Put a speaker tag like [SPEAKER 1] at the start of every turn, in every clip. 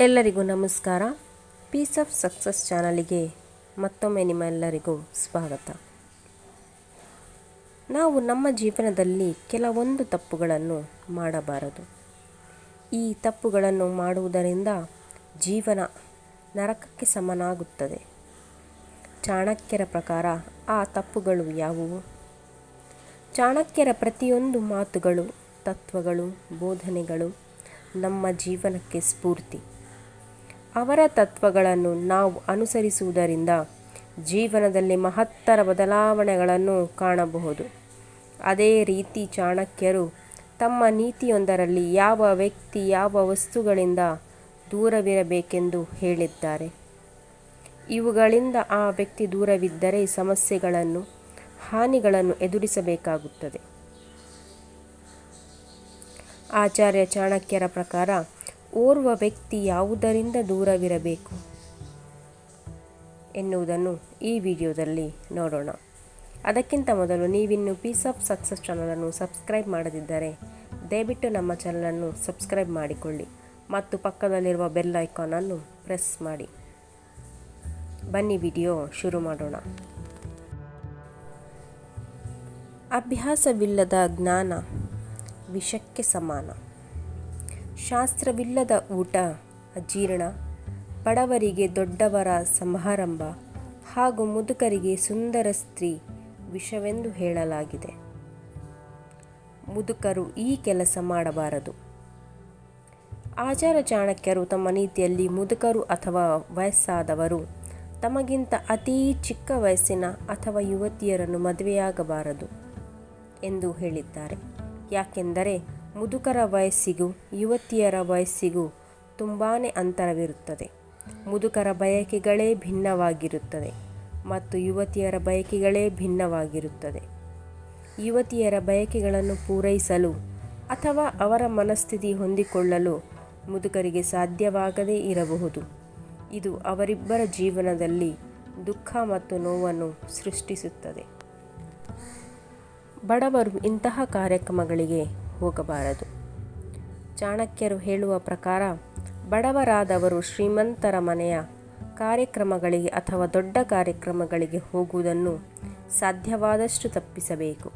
[SPEAKER 1] ಎಲ್ಲರಿಗೂ ನಮಸ್ಕಾರ. Piece of success ಚಾನಲಿಗೆ ಮತ್ತೊಮ್ಮೆ ನಿಮ್ಮೆಲ್ಲರಿಗೂ ಸ್ವಾಗತ. ನಾವು ನಮ್ಮ ಜೀವನದಲ್ಲಿ ಕೆಲವೊಂದು ತಪ್ಪುಗಳನ್ನು ಮಾಡಬಾರದು. ಈ ತಪ್ಪುಗಳನ್ನು ಮಾಡುವುದರಿಂದ ಜೀವನ ನರಕಕ್ಕೆ ಸಮನಾಗುತ್ತದೆ. ಚಾಣಕ್ಯರ ಪ್ರಕಾರ ಆ ತಪ್ಪುಗಳು ಯಾವುವು? ಚಾಣಕ್ಯರ ಪ್ರತಿಯೊಂದು ಮಾತುಗಳು, ತತ್ವಗಳು, ಬೋಧನೆಗಳು ನಮ್ಮ ಜೀವನಕ್ಕೆ ಸ್ಫೂರ್ತಿ. ಅವರ ತತ್ವಗಳನ್ನು ನಾವು ಅನುಸರಿಸುವುದರಿಂದ ಜೀವನದಲ್ಲಿ ಮಹತ್ತರ ಬದಲಾವಣೆಗಳನ್ನು ಕಾಣಬಹುದು. ಅದೇ ರೀತಿ ಚಾಣಕ್ಯರು ತಮ್ಮ ನೀತಿಯೊಂದರಲ್ಲಿ ಯಾವ ವ್ಯಕ್ತಿ ಯಾವ ವಸ್ತುಗಳಿಂದ ದೂರವಿರಬೇಕೆಂದು ಹೇಳಿದ್ದಾರೆ. ಇವುಗಳಿಂದ ಆ ವ್ಯಕ್ತಿ ದೂರವಿದ್ದರೆ ಸಮಸ್ಯೆಗಳನ್ನು, ಹಾನಿಗಳನ್ನು ಎದುರಿಸಬೇಕಾಗುತ್ತದೆ. ಆಚಾರ್ಯ ಚಾಣಕ್ಯರ ಪ್ರಕಾರ ಓರ್ವ ವ್ಯಕ್ತಿ ಯಾವುದರಿಂದ ದೂರವಿರಬೇಕು ಎನ್ನುವುದನ್ನು ಈ ವಿಡಿಯೋದಲ್ಲಿ ನೋಡೋಣ. ಅದಕ್ಕಿಂತ ಮೊದಲು ನೀವಿನ್ನು ಪೀಸ್ ಆಫ್ ಸಕ್ಸಸ್ ಚಾನಲನ್ನು ಸಬ್ಸ್ಕ್ರೈಬ್ ಮಾಡದಿದ್ದರೆ ದಯವಿಟ್ಟು ನಮ್ಮ ಚಾನಲನ್ನು ಸಬ್ಸ್ಕ್ರೈಬ್ ಮಾಡಿಕೊಳ್ಳಿ ಮತ್ತು ಪಕ್ಕದಲ್ಲಿರುವ ಬೆಲ್ ಐಕಾನನ್ನು ಪ್ರೆಸ್ ಮಾಡಿ. ಬನ್ನಿ ವಿಡಿಯೋ ಶುರು ಮಾಡೋಣ. ಅಭ್ಯಾಸವಿಲ್ಲದ ಜ್ಞಾನ ವಿಷಕ್ಕೆ ಸಮಾನ. ಶಾಸ್ತ್ರವಿಲ್ಲದ ಊಟ, ಅಜೀರ್ಣ, ಬಡವರಿಗೆ ದೊಡ್ಡವರ ಸಮಾರಂಭ ಹಾಗೂ ಮುದುಕರಿಗೆ ಸುಂದರ ಸ್ತ್ರೀ ವಿಷವೆಂದು ಹೇಳಲಾಗಿದೆ. ಮುದುಕರು ಈ ಕೆಲಸ ಮಾಡಬಾರದು. ಆಚಾರ ಚಾಣಕ್ಯರು ತಮ್ಮ ನೀತಿಯಲ್ಲಿ ಮುದುಕರು ಅಥವಾ ವಯಸ್ಸಾದವರು ತಮಗಿಂತ ಅತೀ ಚಿಕ್ಕ ವಯಸ್ಸಿನ ಅಥವಾ ಯುವತಿಯರನ್ನು ಮದುವೆಯಾಗಬಾರದು ಎಂದು ಹೇಳಿದ್ದಾರೆ. ಯಾಕೆಂದರೆ ಮುದುಕರ ವಯಸ್ಸಿಗೂ ಯುವತಿಯರ ವಯಸ್ಸಿಗೂ ತುಂಬಾ ಅಂತರವಿರುತ್ತದೆ. ಮುದುಕರ ಬಯಕೆಗಳೇ ಭಿನ್ನವಾಗಿರುತ್ತದೆ ಮತ್ತು ಯುವತಿಯರ ಬಯಕೆಗಳೇ ಭಿನ್ನವಾಗಿರುತ್ತದೆ. ಯುವತಿಯರ ಬಯಕೆಗಳನ್ನು ಪೂರೈಸಲು ಅಥವಾ ಅವರ ಮನಸ್ಥಿತಿ ಹೊಂದಿಕೊಳ್ಳಲು ಮುದುಕರಿಗೆ ಸಾಧ್ಯವಾಗದೇ ಇರಬಹುದು. ಇದು ಅವರಿಬ್ಬರ ಜೀವನದಲ್ಲಿ ದುಃಖ ಮತ್ತು ನೋವನ್ನು ಸೃಷ್ಟಿಸುತ್ತದೆ. ಬಡವರು ಇಂತಹ ಕಾರ್ಯಕ್ರಮಗಳಿಗೆ ಹೋಗಬಾರದು. ಚಾಣಕ್ಯರು ಹೇಳುವ ಪ್ರಕಾರ, ಬಡವರಾದವರು ಶ್ರೀಮಂತರ ಮನೆಯ ಕಾರ್ಯಕ್ರಮಗಳಿಗೆ ಅಥವಾ ದೊಡ್ಡ ಕಾರ್ಯಕ್ರಮಗಳಿಗೆ ಹೋಗುವುದನ್ನು ಸಾಧ್ಯವಾದಷ್ಟು ತಪ್ಪಿಸಬೇಕು.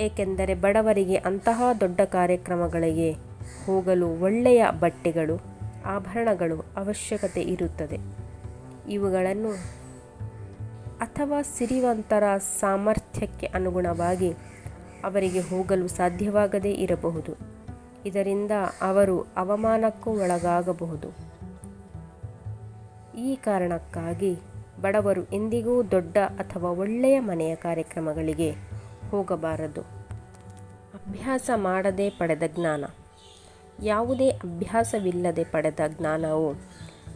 [SPEAKER 1] ಏಕೆಂದರೆ ಬಡವರಿಗೆ ಅಂತಹ ದೊಡ್ಡ ಕಾರ್ಯಕ್ರಮಗಳಿಗೆ ಹೋಗಲು ಒಳ್ಳೆಯ ಬಟ್ಟೆಗಳು, ಆಭರಣಗಳು ಅವಶ್ಯಕತೆ ಇರುತ್ತದೆ. ಇವುಗಳನ್ನು ಅಥವಾ ಸಿರಿವಂತರ ಸಾಮರ್ಥ್ಯಕ್ಕೆ ಅನುಗುಣವಾಗಿ ಅವರಿಗೆ ಹೋಗಲು ಸಾಧ್ಯವಾಗದೇ ಇರಬಹುದು. ಇದರಿಂದ ಅವರು ಅವಮಾನಕ್ಕೂ ಒಳಗಾಗಬಹುದು. ಈ ಕಾರಣಕ್ಕಾಗಿ ಬಡವರು ಎಂದಿಗೂ ದೊಡ್ಡ ಅಥವಾ ಒಳ್ಳೆಯ ಮನೆಯ ಕಾರ್ಯಕ್ರಮಗಳಿಗೆ ಹೋಗಬಾರದು. ಅಭ್ಯಾಸ ಮಾಡದೆ ಪಡೆದ ಜ್ಞಾನ. ಯಾವುದೇ ಅಭ್ಯಾಸವಿಲ್ಲದೆ ಪಡೆದ ಜ್ಞಾನವು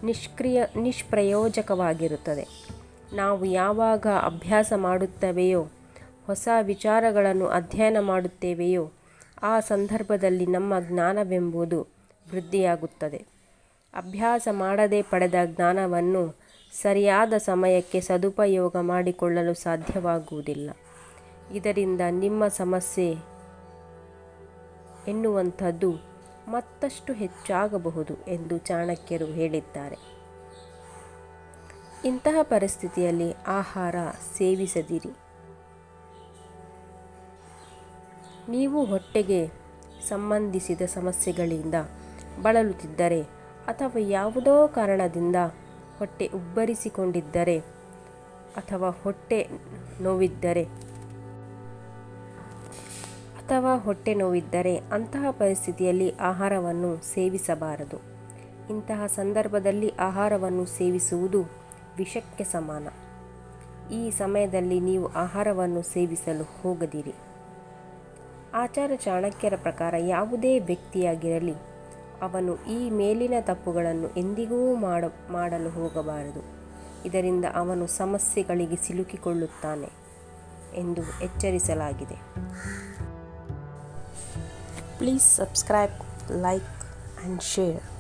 [SPEAKER 1] ನಿಷ್ಕ್ರಿಯ, ನಿಷ್ಪ್ರಯೋಜಕವಾಗಿರುತ್ತದೆ. ನಾವು ಯಾವಾಗ ಅಭ್ಯಾಸ ಮಾಡುತ್ತವೆಯೋ ಹೊಸ ವಿಚಾರಗಳನ್ನು ಅಧ್ಯಯನ ಮಾಡುತ್ತೇವೆಯೋ, ಆ ಸಂದರ್ಭದಲ್ಲಿ ನಮ್ಮ ಜ್ಞಾನವೆಂಬುದು ವೃದ್ಧಿಯಾಗುತ್ತದೆ. ಅಭ್ಯಾಸ ಮಾಡದೆ ಪಡೆದ ಜ್ಞಾನವನ್ನು ಸರಿಯಾದ ಸಮಯಕ್ಕೆ ಸದುಪಯೋಗ ಮಾಡಿಕೊಳ್ಳಲು ಸಾಧ್ಯವಾಗುವುದಿಲ್ಲ. ಇದರಿಂದ ನಿಮ್ಮ ಸಮಸ್ಯೆ ಎನ್ನುವಂಥದ್ದು ಮತ್ತಷ್ಟು ಹೆಚ್ಚಾಗಬಹುದು ಎಂದು ಚಾಣಕ್ಯರು ಹೇಳಿದ್ದಾರೆ. ಇಂತಹ ಪರಿಸ್ಥಿತಿಯಲ್ಲಿ ಆಹಾರ ಸೇವಿಸದಿರಿ. ನೀವು ಹೊಟ್ಟೆಗೆ ಸಂಬಂಧಿಸಿದ ಸಮಸ್ಯೆಗಳಿಂದ ಬಳಲುತ್ತಿದ್ದರೆ ಅಥವಾ ಯಾವುದೋ ಕಾರಣದಿಂದ ಹೊಟ್ಟೆ ಉಬ್ಬರಿಸಿಕೊಂಡಿದ್ದರೆ ಅಥವಾ ಹೊಟ್ಟೆ ನೋವಿದ್ದರೆ ಅಥವಾ ಹೊಟ್ಟೆ ನೋವಿದ್ದರೆ ಅಂತಹ ಪರಿಸ್ಥಿತಿಯಲ್ಲಿ ಆಹಾರವನ್ನು ಸೇವಿಸಬಾರದು. ಇಂತಹ ಸಂದರ್ಭದಲ್ಲಿ ಆಹಾರವನ್ನು ಸೇವಿಸುವುದು ವಿಷಕ್ಕೆ ಸಮಾನ. ಈ ಸಮಯದಲ್ಲಿ ನೀವು ಆಹಾರವನ್ನು ಸೇವಿಸಲು ಹೋಗದಿರಿ. ಆಚಾರ ಚಾಣಕ್ಯರ ಪ್ರಕಾರ ಯಾವುದೇ ವ್ಯಕ್ತಿಯಾಗಿರಲಿ, ಅವನು ಈ ಮೇಲಿನ ತಪ್ಪುಗಳನ್ನು ಎಂದಿಗೂ ಮಾಡ, ಮಾಡಲು ಹೋಗಬಾರದು. ಇದರಿಂದ ಅವನು ಸಮಸ್ಯೆಗಳಿಗೆ ಸಿಲುಕಿಕೊಳ್ಳುತ್ತಾನೆ ಎಂದು ಎಚ್ಚರಿಸಲಾಗಿದೆ. Please subscribe like and share